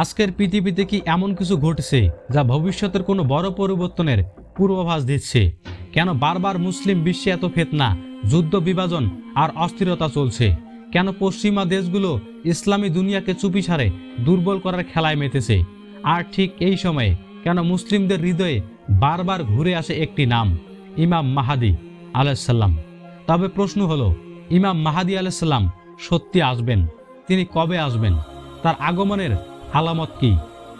আজকের পৃথিবীতে কি এমন কিছু ঘটছে যা ভবিষ্যতের কোনো বড় পরিবর্তনের পূর্বাভাস দিচ্ছে? কেন বারবার মুসলিম বিশ্বে এত ফেতনা, যুদ্ধ বিভাজন আর অস্থিরতা চলছে? কেন পশ্চিমা দেশগুলো ইসলামী দুনিয়াকে চুপিসারে দুর্বল করার খেলায় মেতেছে? আর ঠিক এই সময়ে কেন মুসলিমদের হৃদয়ে বারবার ঘুরে আসে একটি নাম, ইমাম মাহাদি আলাইসাল্লাম তবে প্রশ্ন হলো, ইমাম মাহাদি আলাইসাল্লাম সত্যি আসবেন? তিনি কবে আসবেন? তার আগমনের আলামত কি?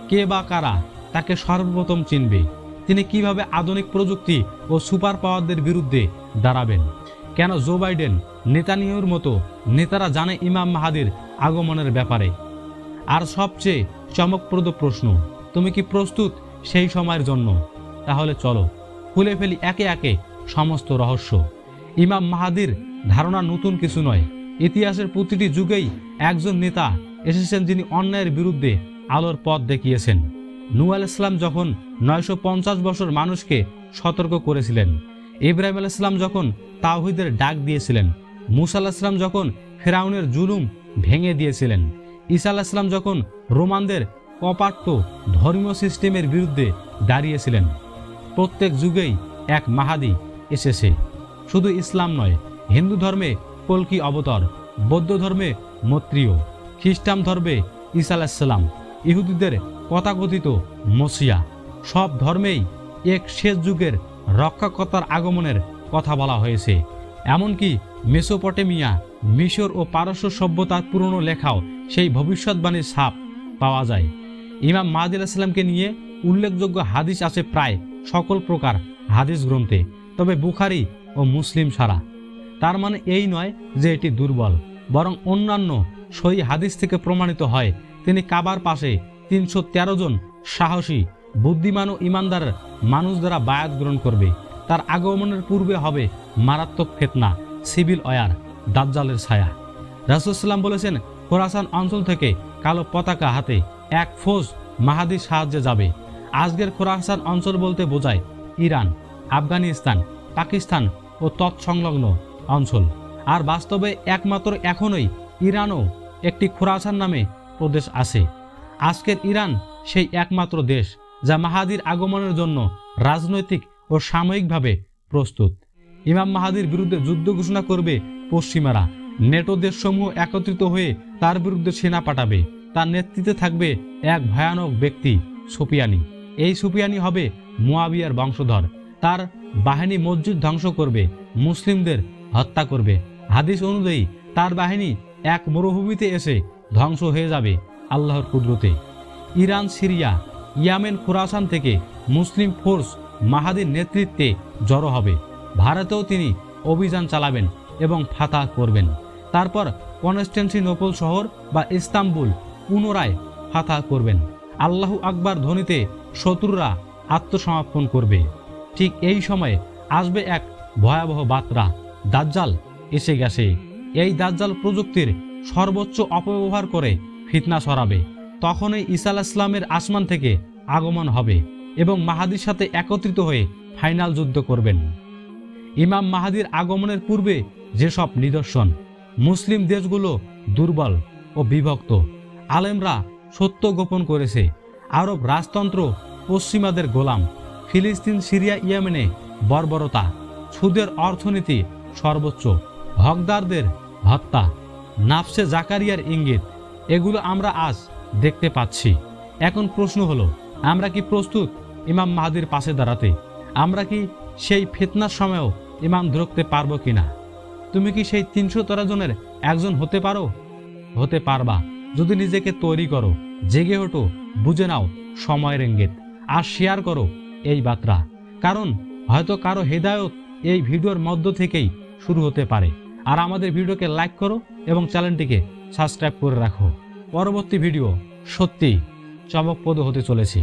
কে বা কারা তাকে সর্বপ্রথম চিনবে। তিনি কীভাবে আধুনিক প্রযুক্তি ও সুপার পাওয়ারদের বিরুদ্ধে দাঁড়াবেন? কেন জো বাইডেন নেতানিয়াহুর মতো নেতারা জানে ইমাম মাহাদির আগমনের ব্যাপারে? আর সবচেয়ে চমকপ্রদ প্রশ্ন, তুমি কি প্রস্তুত সেই সময়ের জন্য? তাহলে চলো, খুলে ফেলি একে একে সমস্ত রহস্য। ইমাম মাহাদির ধারণা নতুন কিছু নয়। ইতিহাসের প্রতিটি যুগেই একজন নেতা এসেছেন যিনি অন্যায়ের বিরুদ্ধে আলোর পথ দেখিয়েছেন। নূ আল ইসলাম যখন নয়শো পঞ্চাশ বছর মানুষকে সতর্ক করেছিলেন, ইব্রাহিম আল ইসলাম যখন তাওহিদের ডাক দিয়েছিলেন, মুসা আল ইসলাম যখন ফেরাউনের জুলুম ভেঙে দিয়েছিলেন, ঈসা আল ইসলাম যখন রোমানদের কপাট্য ধর্মীয় সিস্টেমের বিরুদ্ধে দাঁড়িয়েছিলেন, প্রত্যেক যুগেই এক মাহাদি এসেছে। শুধু ইসলাম নয়, হিন্দু ধর্মে কলকি অবতর, বৌদ্ধ ধর্মে মত্রীয় খ্রিস্টান ধর্মে ঈসা আলাহিসাল্লাম ইহুদিদের তথাকথিত মসিয়া। সব ধর্মেই এক শেষ যুগের রক্ষাকর্তার আগমনের কথা বলা হয়েছে। এমনকি মেসোপটেমিয়া, মিশর ও পারস্য সভ্যতার পুরনো লেখাও সেই ভবিষ্যৎবাণীর ছাপ পাওয়া যায়। ইমাম মাহাদিল নিয়ে উল্লেখযোগ্য হাদিস আছে প্রায় সকল প্রকার হাদিস গ্রন্থে, তবে বুখারি ও মুসলিম ছাড়া। তার মানে এই নয় যে এটি দুর্বল, বরং অন্যান্য সই হাদিস থেকে প্রমাণিত হয়, তিনি কাবার পাশে তিনশো তেরো জন সাহসী, বুদ্ধিমান ও ইমানদার মানুষ দ্বারা বায়াত গ্রহণ করবে। তার আগমনের পূর্বে হবে মারাত্মক ফেতনা, সিভিল অয়ার, দাজ্জালের ছায়া। রাসুসাল্লাম বলেছেন, খোরাসান অঞ্চল থেকে কালো পতাকা হাতে এক ফৌজ মাহাদির সাহায্যে যাবে। আজকের খোরাসান অঞ্চল বলতে বোঝায় ইরান, আফগানিস্তান, পাকিস্তান ও তৎসংলগ্ন অঞ্চল। আর বাস্তবে একমাত্র এখনই ইরানও একটি খোরাসান নামে প্রদেশ আছে। আজকের ইরান সেই একমাত্র দেশ যা মাহাদির আগমনের জন্য রাজনৈতিক ও সাময়িকভাবে প্রস্তুত। ইমাম মাহাদির বিরুদ্ধে যুদ্ধ ঘোষণা করবে পশ্চিমারা। নেটো দেশসমূহ একত্রিত হয়ে তার বিরুদ্ধে সেনা পাঠাবে। তার নেতৃত্বে থাকবে এক ভয়ানক ব্যক্তি, সুপিয়ানি। এই সুপিয়ানি হবে মুয়াবিয়ার বংশধর। তার বাহিনী মসজিদ ধ্বংস করবে, মুসলিমদের হত্যা করবে। হাদিস অনুযায়ী তার বাহিনী এক মরুভূমিতে এসে ধ্বংস হয়ে যাবে আল্লাহর কুদরতে। ইরান, সিরিয়া, ইয়ামেন, খুরাসান থেকে মুসলিম ফোর্স মাহাদির নেতৃত্বে জড়ো হবে। ভারতেও তিনি অভিযান চালাবেন এবং ফাতা করবেন। তারপর কনস্টেন্সিনোপল শহর বা ইস্তাম্বুল পুনরায় ফাতা করবেন। আল্লাহ আকবার ধ্বনিতে শত্রুরা আত্মসমর্পণ করবে। ঠিক এই সময়ে আসবে এক ভয়াবহ বার্তা, দাজ্জাল এসে গেছে। এই দাজ্জাল প্রযুক্তির সর্বোচ্চ অপব্যবহার করে ফিতনা ছড়াবে। তখনই আলাহ ইসলামের আসমান থেকে আগমন হবে এবং মাহাদির সাথে একত্রিত হয়ে ফাইনাল যুদ্ধ করবেন। ইমাম মাহাদির আগমনের পূর্বে যেসব নিদর্শন, মুসলিম দেশগুলো দুর্বল ও বিভক্ত, আলেমরা সত্য গোপন করেছে। আরব রাজতন্ত্র পশ্চিমাদের গোলাম, ফিলিস্তিন, সিরিয়া, ইয়েমেনে বর্বরতা, সুদের অর্থনীতি সর্বোচ্চ, হকদারদের হত্যা নাফসে জাকারিয়ার ইঙ্গিত, এগুলো আমরা আজ দেখতে পাচ্ছি। এখন প্রশ্ন হলো, আমরা কি প্রস্তুত ইমাম মাহাদির পাশে দাঁড়াতে? আমরা কি সেই ফিতনার সময়ও ইমাম ধরতে পারব কিনা? তুমি কি সেই তিনশো তেরো জনের একজন হতে পারো? হতে পারবা। যদি নিজেকে তৈরি করো, জেগে ওঠো, বুঝে নাও সময়ের ইঙ্গিত, আর শেয়ার করো এই বার্তা। কারণ হয়তো কারও হেদায়ত এই ভিডিওর মধ্য থেকেই শুরু হতে পারে। আর আমাদের ভিডিওকে লাইক করো এবং চ্যানেলটিকে সাবস্ক্রাইব করে রাখো। পরবর্তী ভিডিও সত্যি চমকপ্রদ হতে চলেছে।